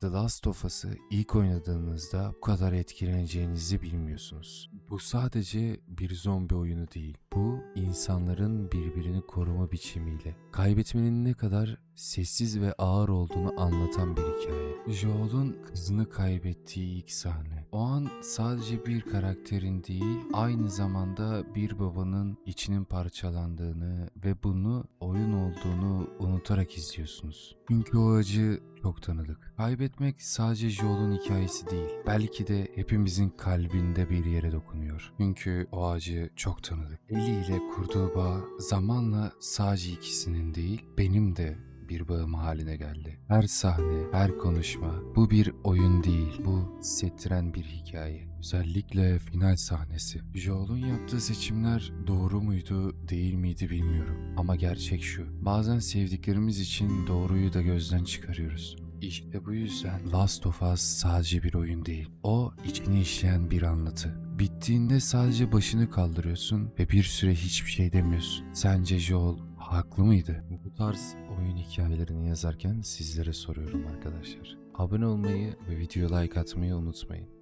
The Last of Us'ı ilk oynadığınızda bu kadar etkileneceğinizi bilmiyorsunuz. Bu sadece bir zombi oyunu değil. Bu insanların birbirini koruma biçimiyle kaybetmenin ne kadar sessiz ve ağır olduğunu anlatan bir hikaye. Joel'un kızını kaybettiği ilk sahne. O an sadece bir karakterin değil, aynı zamanda bir babanın içinin parçalandığını ve bunu oyun olduğunu unutarak izliyorsunuz. Çünkü o acı çok tanıdık. Kaybetmek sadece Joel'un hikayesi değil. Belki de hepimizin kalbinde bir yere dokunuyor. Çünkü o acı çok tanıdık. Ellie ile kurduğu bağ zamanla sadece ikisinin değil, benim de bir bağım haline geldi. Her sahne, her konuşma bu bir oyun değil, bu hissettiren bir hikaye. Özellikle final sahnesi. Joel'un yaptığı seçimler doğru muydu, değil miydi bilmiyorum. Ama gerçek şu. Bazen sevdiklerimiz için doğruyu da gözden çıkarıyoruz. İşte bu yüzden Last of Us sadece bir oyun değil. O içini işleyen bir anlatı. Bittiğinde sadece başını kaldırıyorsun ve bir süre hiçbir şey demiyorsun. Sence Joel haklı mıydı? Bu tarz oyun hikayelerini yazarken sizlere soruyorum arkadaşlar. Abone olmayı ve video like atmayı unutmayın.